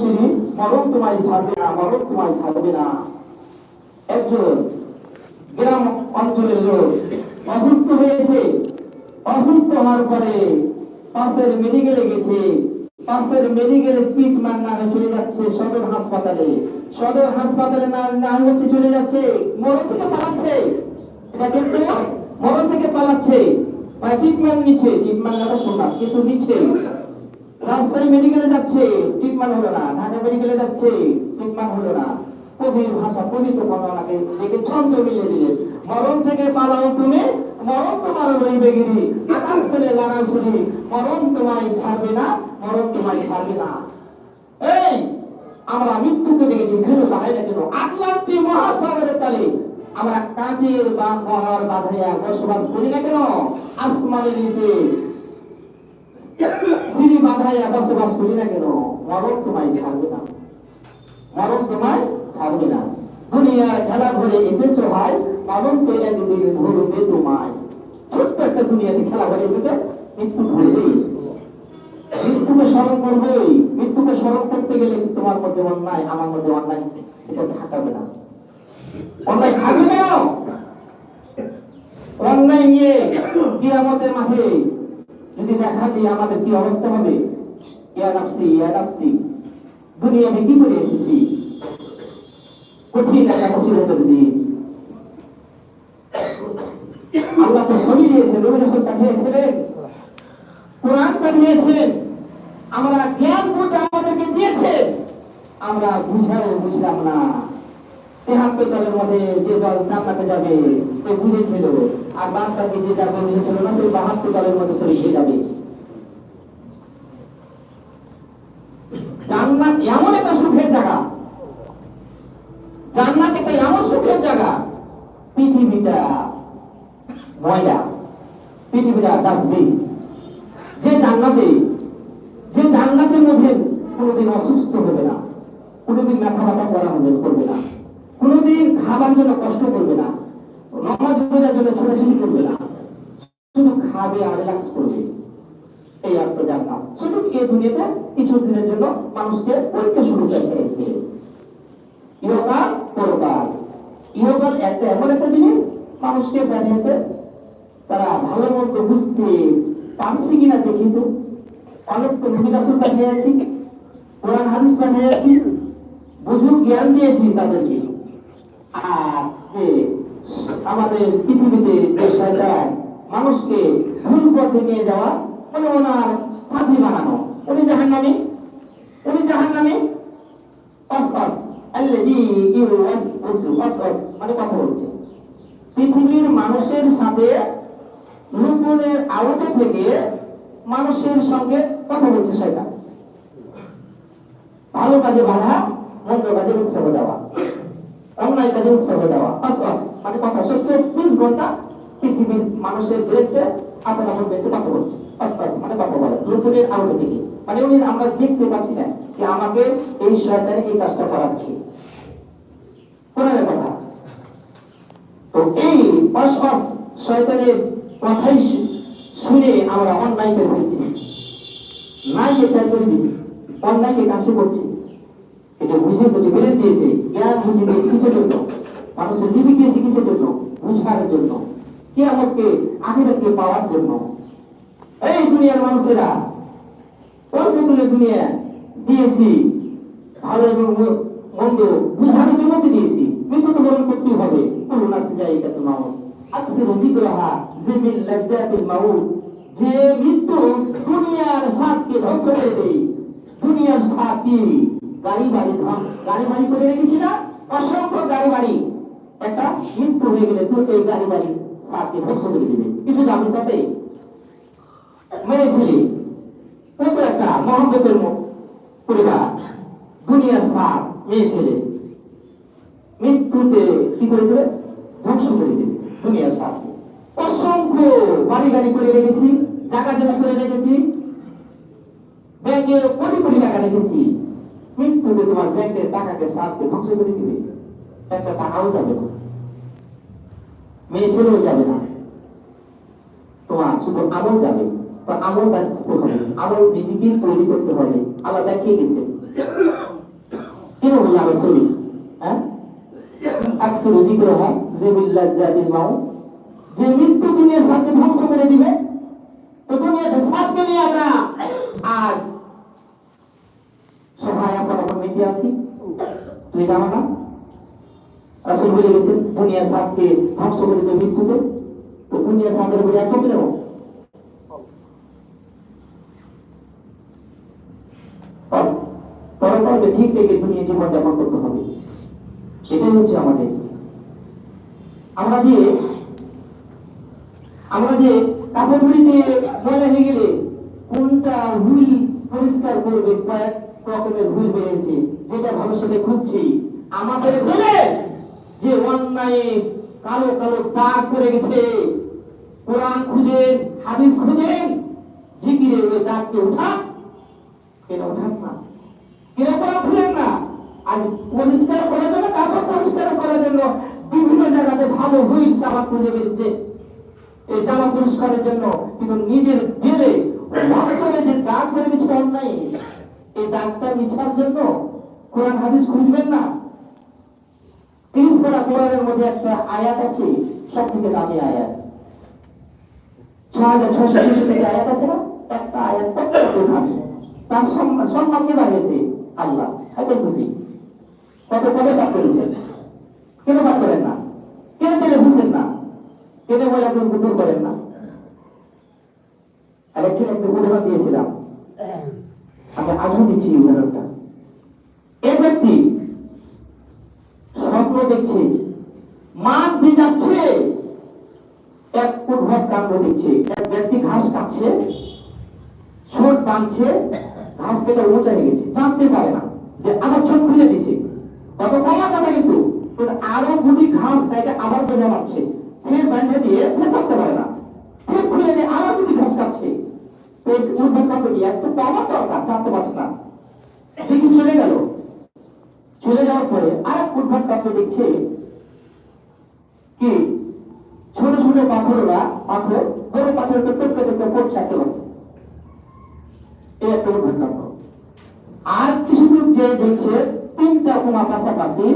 সিঁড়ি মরণ তোমায় ছাড়বে না, মরণ তোমায় ছাড়বে না। একজন গ্রাম অঞ্চলের লোক অসুস্থ হয়েছে, অসুস্থ হওয়ার পরে পাশের মেডিকেলে গেছে, পাশের মেডিকেলে ট্রিটমেন্ট না হয়ে চলে যাচ্ছে সদর হাসপাতালে। সদর হাসপাতালে না না হচ্ছে চলে যাচ্ছে, মরণ থেকে পালাচ্ছে। এটা কিন্তু মরণ থেকে পালাচ্ছে। মানে ট্রিটমেন্ট নিচ্ছে ট্রিটমেন্ট নেওয়া শোনা কিন্তু নিচ্ছে। রাজশাহী মেডিকেলে যাচ্ছে ট্রিটমেন্ট হলো না, ঢাকা মেডিকেলে যাচ্ছে ট্রিটমেন্ট হলো না। কবির ভাষা পবিত্র বর্ণনাকে দেখে ছন্দ মিলিয়ে দিলে। মরণ থেকে পালাও তুমি, মরণ তোমার লইবে গিরি। আকাশ লাগাও শুনি, মরণ তোমায় ছাড়বে না, মরণ তোমায় ছাড়বে না। এই, আমরা মৃত্যুকে দেখেছি, ভেলো দাঁড়াই না কেন? আটলান্টি মহাসাগরের তালে আমরা কাজের বা পাহাড় বাঁধাইয়া বসবাস করি না কেন? আসমানের নিচে। সিঁড়ি বাঁধাইয়া বসবাস করি না কেন? মরণ তোমায় ছাড়বে না। মরণ তোমায় ছাড়বে না। দুনিয়ার খেলা ঘরে এসেছ ভাই মরণ তো একদিন ধরবে তোমায়। ছোট্ট একটা দুনিয়াতে খেলা ঘরে এসেছে, মৃত্যু ধরবেই মৃত্যুকে স্মরণ করবেই। মৃত্যুকে স্মরণ করতে গেলে তোমার মধ্যে অন্যায়, আমার মধ্যে অন্যায়, এটা থাকাবে না। অন্যায় থাকবে না। অন্যায় নিয়ে কিয়ামতের মাঠে যদি দেখা দিয়ে আমাদের কি অবস্থা হবে? ইয়া দুনিয়াতে কি করে এসেছি? কঠিন একটা মুসিবতের দিন। আল্লাহ তো পাঠিয়েছিলেন, কোরআন পাঠিয়েছেন, আমরা জ্ঞান আমাদেরকে দিয়েছেন, আমরা বুঝাও বুঝলাম না। তেহাত্তর দলের মধ্যে যে দল জান্নাতে যাবে, সে বুঝেছিল আর যে যাবে বুঝেছিল না, সেই বাহাত্তর মধ্যে শরীর হয়ে যাবে। জান্নাত এমন একটা সুখের জায়গা। জান্নাত একটা এমন সুখের জায়গা। পৃথিবীটা ময়লা। পৃথিবীটা ডাস্টবিন। যে জান্নাতে, যে জান্নাতের মধ্যে কোনোদিন অসুস্থ হবে না। কোনোদিন মাথা ব্যথা করা হবে, করবে না। কোনোদিন খাবার জন্য কষ্ট করবে না, নমাজ রোজার জন্য ছোটাছুটি করবে না, শুধু খাবে আর রিল্যাক্স করবে। এই অর্থ জানতাম শুধু এই দুনিয়াতে কিছু দিনের জন্য মানুষকে পরীক্ষা শুরু করে ফেলেছে। পরকাল। একটা এমন একটা জিনিস মানুষকে পাঠিয়েছে তারা ভালো মন্দ বুঝতে পারছি কিনা দেখি তো। অনেক তো পাঠিয়েছি কোরআন হাদিস পাঠিয়েছি বুঝু জ্ঞান দিয়েছি তাদেরকে। আমাদের পৃথিবীতে যে মানুষকে ভুল পথে নিয়ে যাওয়া মানে ওনার সাথী বানানো। উনি জাহান নামে উনি জাহান নামে মানে কথা বলছে। পৃথিবীর মানুষের সাথে লুকুনের আওতে থেকে মানুষের সঙ্গে কথা বলছে শয়তান। ভালো কাজে বাধা, মন্দ কাজে উৎসাহ দেওয়া। দেওয়া। অসওয়াস মানে কথা ঘণ্টা পৃথিবীর মানুষের বিরুদ্ধে আপন আপন ব্যক্তি কথা বলছে অসওয়াস মানে কথা বলে থেকে মানে উনি, আমরা দেখতে পাচ্ছি না যে আমাকে এই এই কাজটা কথা। তো এই শয়তানের কথাই শুনে আমরা অন্যায়কে নাইকে ত্যাগ করে দিছি অন্যায়কে কাছে করছি। এটা বুঝে বুঝে দিয়েছে। জ্ঞান বুঝে দিয়েছে কিসের জন্য মানুষের দিয়েছে কিসের জন্য, বুঝার জন্য, কে আমাকে আখিরাতকে পাওয়ার জন্য। এই দুনিয়ার মানুষেরা দিনে দুনিয়া দিয়েছি, ভালো এবং মন্দ বুঝার জন্য তো দিয়েছি। তো করতেই হবে। কোনো নাফসে যাই জিক্রহা জিমিল লাজ্জাতিল মাউত, যে মৃত্যু দুনিয়ার স্বাদকে ধ্বংস করে দুনিয়ার স্বাদ কি? গাড়ি বাড়ি গাড়ি বাড়ি করে রেখেছি না? অসংখ্য গাড়ি বাড়ি। একটা মৃত্যু হয়ে গেলে তো এই গাড়ি বাড়ি স্বাদকে ধ্বংস করে দিবে। কিছু দামের সাথে মেয়ে ছেলে কত একটা মহব্বতের পরিবার, দুনিয়ার সার মেয়ে ছেলে। মৃত্যুতে কি করে দেবে ধ্বংস করে দেবে, দুনিয়ার সার অসংখ্য বাড়ি গাড়ি করে রেখেছি, জায়গা জমি করে রেখেছি, ব্যাংকে কোটি কোটি টাকা রেখেছি। মৃত্যুতে তোমার ব্যাংকের টাকাকে সারকে ধ্বংস করে দিবে। একটা টাকাও যাবে না। মেয়ে ছেলেও যাবে না। তোমার শুধু আমল যাবে। তো আমল বাঁচতে হবে। আমল নিজেকে তৈরি করতে হবে। আল্লাহ দেখিয়ে গেছে রাসূল? হ্যাঁ? আকসিরু যিকরাহা জিবিল্লাহ জাদিল মাউ যে মৃত্যু দুনিয়ার সাথে ধ্বংস করে দিবে, তো দুনিয়াতে সাথে নিয়ে আমরা আজ এখন এখন মেতে আছি। তুমি জানো না? রাসূল বলে গেছেন দুনিয়ার সাথে ধ্বংস করে দিবে মৃত্যুতে তো দুনিয়ার সাথে বলে এত কেন পরপরকে ঠিক রেখে দুনিয়া জীবন যাপন করতে হবে। এটাই হচ্ছে আমাদের আমরা যে আমরা যে কাপড় ধরিতে ময়লা হয়ে গেলে কোনটা হুইল পরিষ্কার করবে, কয়েক রকমের হুইল বেরিয়েছে, যেটা সেটা খুঁজছি। আমাদের বলে যে অন্যায় কালো কালো দাগ করে গেছে, কোরআন খুঁজেন, হাদিস খুঁজেন জিকিরে ওই দাগকে উঠান, এটা উঠান না। কীরকম খুলেন না। আজ পরিষ্কার করার জন্য, তারপর পরিষ্কার করার জন্য বিভিন্ন জায়গাতে ভালো হুইল সাবা খুঁজে বেরিয়েছে। এই জামা পরিষ্কারের জন্য কিন্তু নিজের গেলে যে দাগ করে গেছে অন্যায়, এই দাগটা মিছার জন্য কোরআন হাদিস খুঁজবেন না। পারা কোরআনের মধ্যে একটা আয়াত আছে সব থেকে দামি আয়াত। ছ হাজার ছশো থেকে আয়াত আছে না? একটা আয়াত প্রত্যেকটা দামি। তার সম্মান সম্মান কে বাড়িয়েছে? আল্লাহ। এত খুশি কত কবে পাপ করেছেন কেন পাপ করেন না? কেন তেলে বুঝছেন না? কেন ময়লা দূর দূর করেন না? আরেকদিন একটা উদাহরণ দিয়েছিলাম? আমি আজও দিচ্ছি উদাহরণটা। এই ব্যক্তি স্বপ্ন দেখছে দিয়ে এক উদ্ভব কাণ্ড দেখছে এক ব্যক্তি ঘাস কাটছে ছোট বাঁধছে, ঘাস কেটে উঁচা হয়ে গেছে। জানতে পারে না যে আবার ছোট খুলে দিছে। কত কমার কথা কিন্তু। আরও গুটি ঘাস কাটে আবার বোঝা মারছে ফের বাঁধে দিয়ে ফের চাপতে পারে না। ফের খুলে দিয়ে আবার গুটি ঘাস কাটছে। এই উদ্ভব কাণ্ডটি একটু কমার দরকার, জানতে পারছে না। দেখি চলে গেল। চলে যাওয়ার পরে আর এক উদ্ভব কাণ্ড দেখছে কি? ছোট ছোট পাথররা পাথর। বড় পাথরকে টপকে টপকে পড়ছে একটা বসে এই একটা উদ্ঘাটন আর কিছু দূর যে দেখছে তিনটা কুমা পাশাপাশি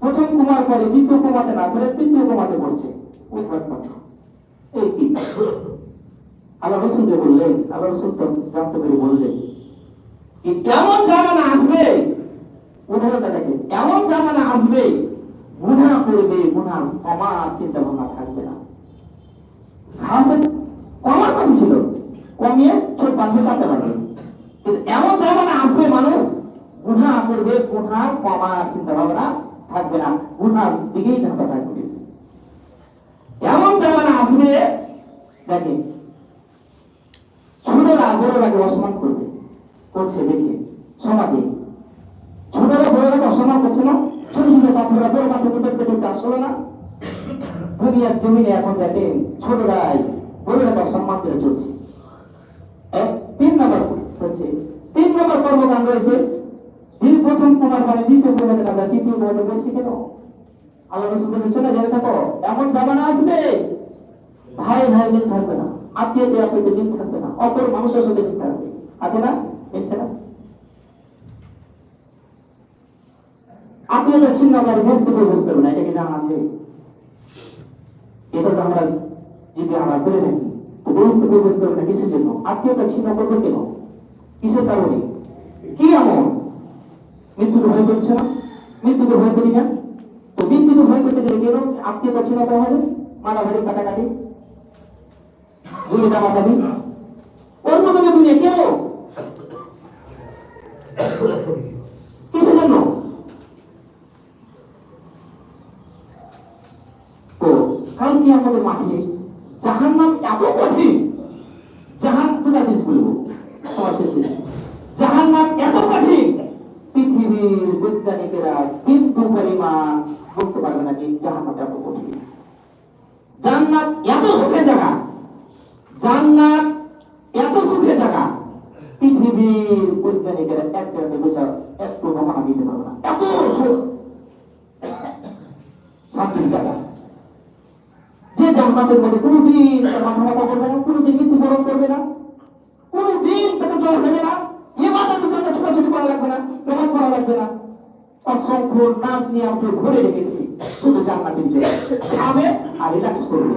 প্রথম কুমার পরে দ্বিতীয় কুমাতে না করে তৃতীয় কুমাতে পড়ছে। এই কি? আল্লাহ রসুলকে বললেন, আল্লাহ রসুল তো জানতে পেরে বললেন যে এমন জামানা আসবে? উদাহরণটা দেখেন এমন জামানা আসবে? গুণা করবে গুণা ক্ষমা চিন্তা ভাবনা থাকবে না। ঘাসের কমার কথা ছিল, কমিয়ে ছোট পাশে চাপতে পারবে কিন্তু এমন জামানা আসবে মানুষ গুণা করবে গুণা কমার চিন্তা ভাবনা থাকবে না গুণার দিকেই ধাপা থাকবে। এমন জামানা আসবে দেখেন ছোটরা বড়রাকে অসম্মান করবে, করছে দেখে সমাজে। ছোটরা বড়রাকে অসম্মান করছে না? ছোট বড় পাথর পেটে আসলো না। দুনিয়ার জমিনে এখন দেখেন ছোটরাই বড়রাকে অসম্মান করে চলছে। তিন নম্বর হচ্ছে, তিন নম্বর কর্মকাণ্ড রয়েছে এই প্রথম কুমার মানে দ্বিতীয় কুমারের আমরা তৃতীয় কুমারে বলছি কেন? আল্লাহ রসুল বলে শোনা, জেনে থাকো, এমন জামানা আসবে, ভাই ভাই মিল থাকবে না আত্মীয় আত্মীয় মিল থাকবে না, অপর মানুষের সাথে মিল থাকবে। আছে না? মিলছে না? আত্মীয়তা ছিন্ন করে বুঝতে পেরে বুঝতে না, এটা কি জানা আছে? এটা তো আমরা যদি আমরা করে থাকি তো বুঝতে পেরে বুঝতে না কিসের জন্য? আত্মীয়তা ছিন্ন করবে কেন? কিসের কারণে? কি এমন? মৃত্যুকে ভয় করছে না? মৃত্যুকে ভয় করি না? তো মৃত্যুকে ভয় করতে গেলে কেন? আত্মীয়তা ছিন্ন করা হবে মারামারি কাটাকাটি দুই দাবি ওর মতো দুনিয়া কেন কিসের জন্য তো কালকে আমাদের মাঠে জাহান নাম এত কঠিন। জাহান দুটা জিনিস বলব আমার জাহান নাম এত কঠিন। পৃথিবীর বৈজ্ঞানিকেরা কিন্তু পরিমাণ বলতে পারবে না যে জাহান নাম এত কঠিন। জান্নাত এত সুখের জায়গা। জান্নাত এত সুখের জায়গা। পৃথিবীর বৈজ্ঞানিকেরা এক জায়গাতে বসে একটু নমুনা দিতে পারবে না। এত সুখ শান্তির জায়গা জান্নাতের মধ্যে কোনোদিন মাথা ব্যথা করবে না, কোনোদিন করবে না, কোনোদিন তাকে জ্বর দেবে না, এ মাথা ছোটাছুটি করা লাগবে না তোমার করা লাগবে না। অসংখ্য নাক নিয়ে আপনি ভরে রেখেছি শুধু জান্নাতের জন্য। খাবে আর রিল্যাক্স করবে।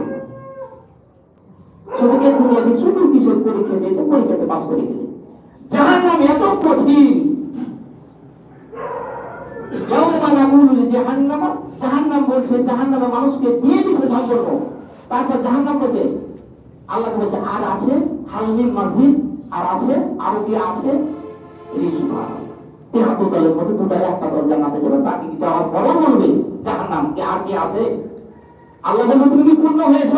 দুনিয়াতে শুধু পরীক্ষা দিয়েছে পরীক্ষাতে পাস করে গেছে। জাহান নাম এত কঠিন। জাহান্নামা বলছে, জাহান্নামে মানুষকে দিয়ে দিছে সম্পূর্ণ তারপর জাহান্নাম বলছে, আল্লাহ বলছে, আর আছে হালমিন মাজিদ আর আছে, আর কি আছে? তেহাত্তর দলের মধ্যে দুটো একটা দল যাবে, বাকি যাওয়ার পরও বলবে আর কি আছে? আল্লাহ তুমি কি পূর্ণ হয়েছ?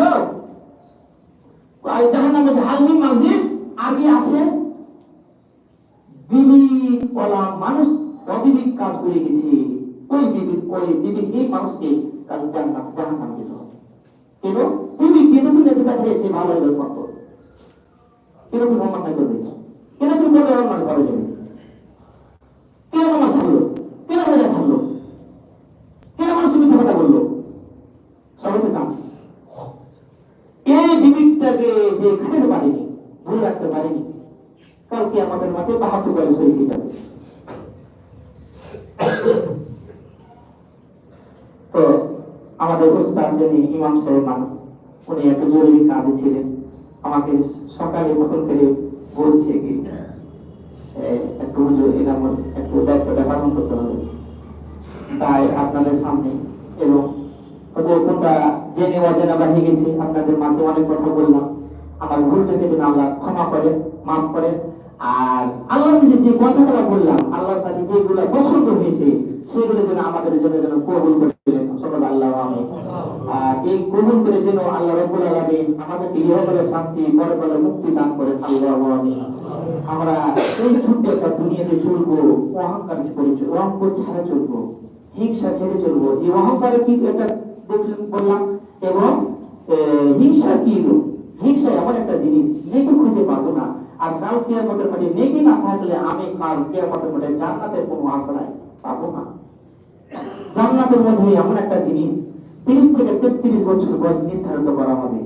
বলছে মাজিদ আর কি আছে? বলা মানুষ অবিবিক কাজ করে গেছে। ওই বিবিক ওই বিবিকহীন মানুষকে কাল জান্নাত, জাহান্নাম যেতে হবে। কেন? কিন্তু তুমি এতে পাঠিয়েছে ভালো হবে কত? কেন তুমি অন্যায় করবে কেন তুমি বলে অন্যায় করে যাবে কেন তোমার ছাড়লো? কেন রোজা ছাড়লো? কেন মানুষ তুমি কথা বলল? সবাই তো এই বিবিকটাকে যে খাটাতে পারেনি, ধরে রাখতে পারেনি, কালকে আমাদের মাঠে বাহাত্তর বয়স হয়ে গিয়ে যাবে। তো আমাদের উস্তাদ যিনি ইমাম সাহেব মানুষ উনি একটা জরুরি কাজে ছিলেন। আমাকে সকালে ফোন করে বলছে কি কোনটা জেনে আপনাদের অনেক কথা বললাম। আমার ভুলটাকে যেন আল্লাহ ক্ষমা করে করে। আর বললাম যেগুলো পছন্দ হয়েছে, সেগুলো যেন আমাদের জন্য যেন কবুল করে দিলেন সকল আল্লাহ আমি আর এই কবুল করে যেন আল্লাহ রব্বুল আলামিন আমাদেরকে ইহকালে শান্তি, পরকালে মুক্তি দান করেন আল্লাহ আমি আমরা এই ছোট্ট দুনিয়াতে চলবো, অহংকার করে অহংকার ছাড়া চলবো, হিংসা ছেড়ে চলবো। এই অহংকারে কি একটা দেখলেন, বললাম, এবং হিংসা কি হিংসা এমন একটা জিনিস, নেকি খুঁজে পাবো না। আর কাল কেয়ামতের মাঠে নেকি না থাকলে আমি কাল কেয়ামতের মাঠে জান্নাতের কোনো আশ্রয় পাবো না। জান্নাতের মধ্যে এমন একটা জিনিস তিরিশ থেকে তেত্রিশ বছর বয়স নির্ধারিত করা হবে।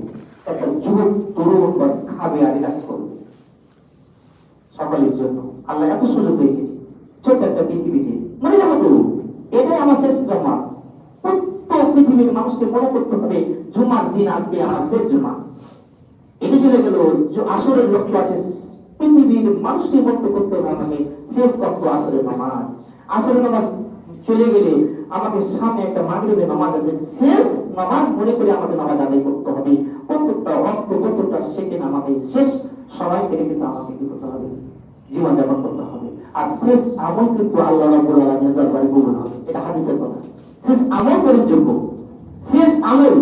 একটা যুবক, তরুণ বয়স খাবে আর রিল্যাক্স করবে। সকলের জন্য। আল্লাহ এত সুযোগ রেখেছে ছোট্ট একটা পৃথিবীতে। মনে যাব তো, এটাই আমার শেষ জমা। প্রত্যেক পৃথিবীর মানুষকে মনে করতে হবে, জুমার দিন আজকে আমার শেষ জমা। এটা চলে গেল আসরের লক্ষ্য আছে। পৃথিবীর মানুষকে মনে করতে হবে আমাকে, শেষ কক্ষ আসরের নামাজ। আসরের নামাজ চলে গেলে আমাকে সামনে একটা মাগরিবের নামাজ আছে। শেষ নামাজ মনে করে আমাকে নামাজ আদায় করতে হবে। প্রত্যেকটা অর্থ প্রত্যেকটা সেকেন্ড আমাকে শেষ সময় কেটে কিন্তু আমাকে কি করতে হবে? জীবন যাপন করতে হবে। আর শেষ আমল কিন্তু আল্লাহ রাব্বুল আলামিনের দরবারে কবুল হবে। এটা হাদিসের কথা। শেষ আমল গ্রহণযোগ্য শেষ আমল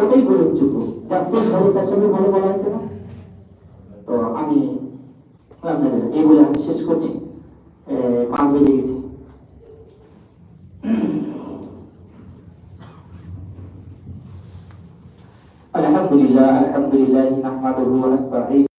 ওটাই গ্রহণযোগ্য যা শেষ হবে তার সঙ্গে ভালো বলা হয়েছে না? তো আমি এই বলে আমি শেষ করছি। পাঁচ বেজে গেছি। الحمد لله نحمده ونستعينه